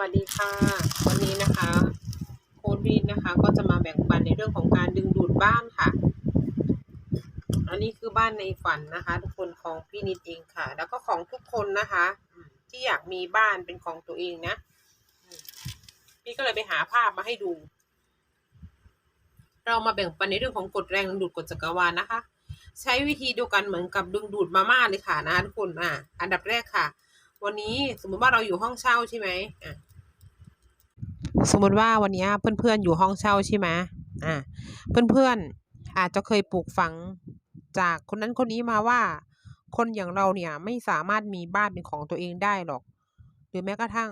วัสดีค่ะ วันนี้นะคะโค้ดวีดนะคะ ก็จะมาแบ่งปันในเรื่องของการดึงดูดบ้านค่ะ อันนี้คือบ้านในฝันนะคะ ทุกคนของพี่นิดเองค่ะ แล้วก็ของทุกคนนะคะ ที่อยากมีบ้านเป็นของตัวเองนะพี่ก็เลยไปหาภาพมาให้ดู เรามาแบ่งปันในเรื่องของกฎแรงดึงดูดกฎจักรวาลนะคะ ใช้วิธีเดียวกันเหมือนกับดึงดูดมาม่าเลยค่ะนะทุกคนอะอันดับแรกค่ะ วันนี้สมมุติว่าเราอยู่ห้องเช่าใช่ไหมอะสมมติว่าวันนี้เพื่อนๆอยู่ห้องเช่าใช่ไหมอะเพื่อนๆอาจจะเคยปลูกฝังจากคนนั้นคนนี้มาว่า คนอย่างเราเนี่ยไม่สามารถมีบ้านเป็นของตัวเองได้หรอก หรือแม้กระทั่ง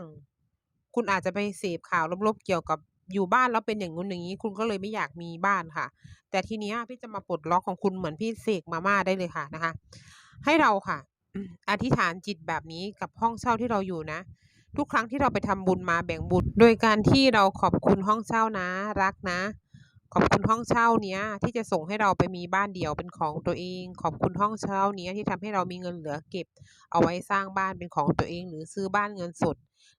คุณอาจจะไปเสพข่าวลบๆเกี่ยวกับอยู่บ้านแล้วเป็นอย่างงู้นอย่างนี้ คุณก็เลยไม่อยากมีบ้านค่ะ แต่ทีนี้พี่จะมาปลดล็อกของคุณเหมือนพี่เสกมาม่าได้เลยค่ะนะคะ ให้เราค่ะ อธิษฐานจิตแบบนี้กับห้องเช่าที่เราอยู่นะ ทุกครั้งที่เราไปทำบุญมาแบ่งบุญ โดยการที่เราขอบคุณห้องเช่านะ รักนะ ขอบคุณห้องเช่าเนี้ย ที่จะส่งให้เราไปมีบ้านเดี่ยวเป็นของตัวเอง ขอบคุณห้องเช่าเนี้ยที่ทำให้เรามีเงินเหลือเก็บ เอาไว้สร้างบ้านเป็นของตัวเอง หรือซื้อบ้านเงินสด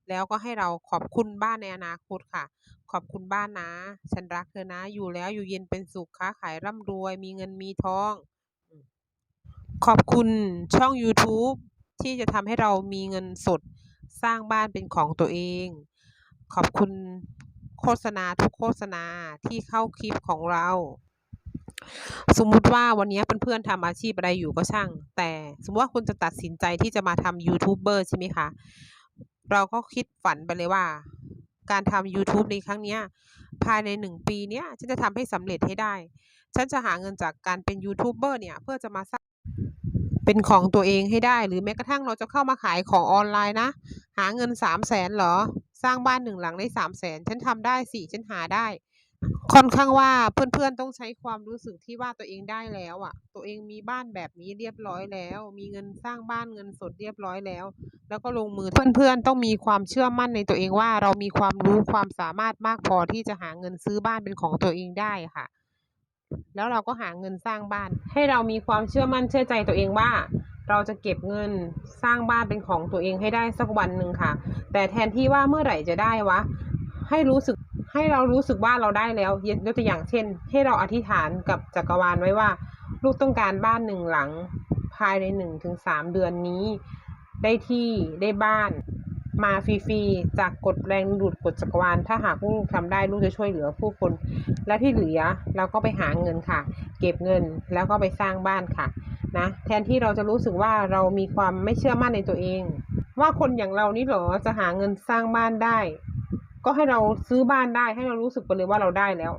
แล้วก็ให้เราขอบคุณบ้านในอนาคตค่ะ ขอบคุณบ้านนะ ฉันรักเธอนะ อยู่แล้วอยู่เย็นเป็นสุขค้าขายร่ำรวย มีเงินมีทอง ขอบคุณช่องยูทูบที่จะทำให้เรามีเงินสดสร้างบ้านเป็นของตัวเอง ขอบคุณโฆษณาทุกโฆษณาที่เข้าคลิปของเรา สมมุติว่าวันนี้เพื่อนๆทำอาชีพอะไรอยู่ก็ช่าง แต่สมมติว่าคุณจะตัดสินใจที่จะมาทำยูทูบเบอร์ใช่ไหมคะ เราก็คิดฝันไปเลยว่า การทำ YouTube ในครั้งนี้ภายในหนึ่งปีเนี้ยฉันจะทำให้สำเร็จให้ได้ ฉันจะหาเงินจากการเป็นยูทูบเบอร์เนี่ยเพื่อจะมาสร้าง เป็นของตัวเองให้ได้ หรือแม้กระทั่งเราจะเข้ามาขายของออนไลน์นะ หาเงินสามแสนหรอ สร้างบ้านหนึ่งหลังได้สามแสนฉันทำได้สิฉันหาได้ ค่อนข้างว่าเพื่อนๆต้องใช้ความรู้สึกที่ว่าตัวเองได้แล้วอะ ตัวเองมีบ้านแบบนี้เรียบร้อยแล้ว มีเงินสร้างบ้านเงินสดเรียบร้อยแล้ว แล้วก็ลงมือเพื่อนๆต้องมีความเชื่อมั่นในตัวเองว่า เรามีความรู้ความสามารถมากพอที่จะหาเงินซื้อบ้านเป็นของตัวเองได้ค่ะ แล้วเราก็หาเงินสร้างบ้าน ให้เรามีความเชื่อมั่นเชื่อใจตัวเองว่า เราจะเก็บเงินสร้างบ้านเป็นของตัวเองให้ได้สักวันหนึ่งค่ะ แต่แทนที่ว่าเมื่อไหร่จะได้วะ ให้รู้สึกให้เรารู้สึกว่าเราได้แล้วยกตัวอย่างเช่น ให้เราอธิษฐานกับจักรวาลไว้ว่า ลูกต้องการบ้านหนึ่งหลัง ภายในหนึ่งถึงสามเดือนนี้ ได้ที่ได้บ้าน มาฟรีๆ จากกฎแรงดูดกฎจักรวาล ถ้าหากลูกทำได้ลูกจะช่วยเหลือผู้คน และที่เหลือเราก็ไปหาเงินค่ะ เก็บเงินแล้วก็ไปสร้างบ้านค่ะนะแทนที่เราจะรู้สึกว่าเรามีความไม่เชื่อมั่นในตัวเอง ว่าคนอย่างเรานี่หรอจะหาเงินสร้างบ้านได้ ก็ให้เราซื้อบ้านได้ให้เรารู้สึกไปเลยว่าเราได้แล้ว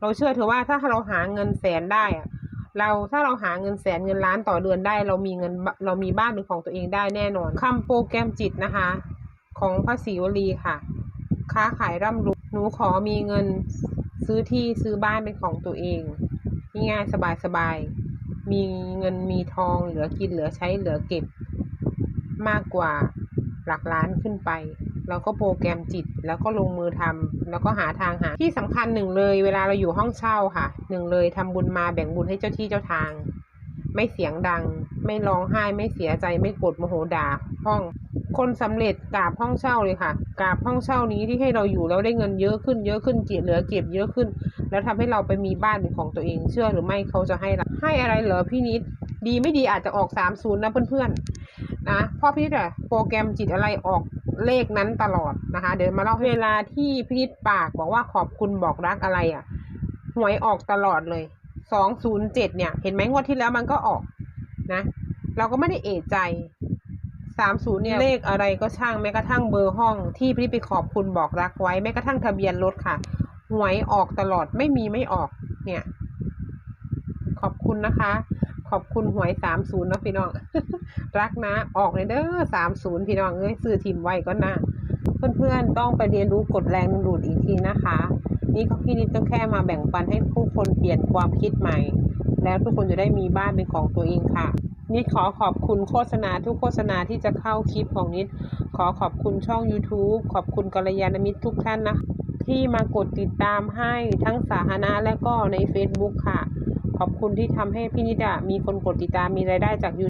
เราเชื่อเถอะว่าถ้าเราหาเงินแสนได้อะเราถ้าเราหาเงินแสนเงินล้านต่อเดือนได้ เรามีเงินเรามีบ้านเป็นของตัวเองได้แน่นอนคำโปรแกรมจิตนะคะ ของพระศรีวลีค่ะ ค้าขายร่ำรวยหนูขอมีเงินซื้อที่ซื้อบ้านเป็นของตัวเองง่ายๆสบายมีเงินมีทองเหลือกินเหลือใช้เหลือเก็บ มากกว่าหลักล้านขึ้นไป เราก็โปรแกรมจิตแล้วก็ลงมือทำแล้วก็หาทางหา ที่สำคัญหนึ่งเลยเวลาเราอยู่ห้องเช่าค่ะหนึ่งเลยทำบุญมาแบ่งบุญให้เจ้าที่เจ้าทาง ไม่เสียงดัง ไม่ร้องไห้ไม่เสียใจไม่โกรธโมโหด่าห้อง คนสำเร็จกราบห้องเช่าเลยค่ะกราบห้องเช่านี้ที่ให้เราอยู่แล้วได้เงินเยอะขึ้นเยอะขึ้นเก็บเหลือเก็บเยอะขึ้น แล้วทำให้เราไปมีบ้านเป็นของตัวเองเชื่อหรือไม่เขาจะให้เราให้อะไรเหรอพี่นิดดีไม่ดีอาจจะออกสามศูนย์นะเพื่อนๆนะเพ่อพี่นิดอะโปรแกรมจิตอะไรออกเลขนั้นตลอดนะคะ เดี๋ยวมาเล่าเวลาที่พี่นิดปากบอกว่าขอบคุณบอกรักอะไรอะหวยออกตลอดเลยสองศูนย์เจ็ดเนี่ย เห็นไหมงวดที่แล้วมันก็ออกนะ เราก็ไม่ได้เอะใจ สามศูนย์เนี่ยเลขอะไรก็ช่างแม้กระทั่งเบอร์ห้อง ที่พี่ไปขอบคุณบอกรักไว้แม้กระทั่งทะเบียนรถค่ะ หวยออกตลอดไม่มีไม่ออกเนี่ย ขอบคุณนะคะ ขอบคุณหวยสามศูนย์นะพี่น้อง รักนะ ออกเลยเด้อสามศูนย์พี่น้องเอ้ยซื้อทีมไว้ก็น่าเพื่อนๆต้องไปเรียนรู้กฎแรงดึงดูดอีกทีนะคะ นี่ก็พี่นิดก็แค่มาแบ่งปันให้ผู้คนเปลี่ยนความคิดใหม่ แล้วทุกคนจะได้มีบ้านเป็นของตัวเองค่ะ นิดขอขอบคุณโฆษณาทุกโฆษณาที่จะเข้าคลิปของนิด ขอขอบคุณช่อง YouTube ขอบคุณกัลยาณมิตรทุกท่านนะ ที่มากดติดตามให้ทั้งสาธารณะและก็ใน Facebook ค่ะ ขอบคุณที่ทำให้พี่นิดมีคนกดติดตามมีรายได้จาก YouTube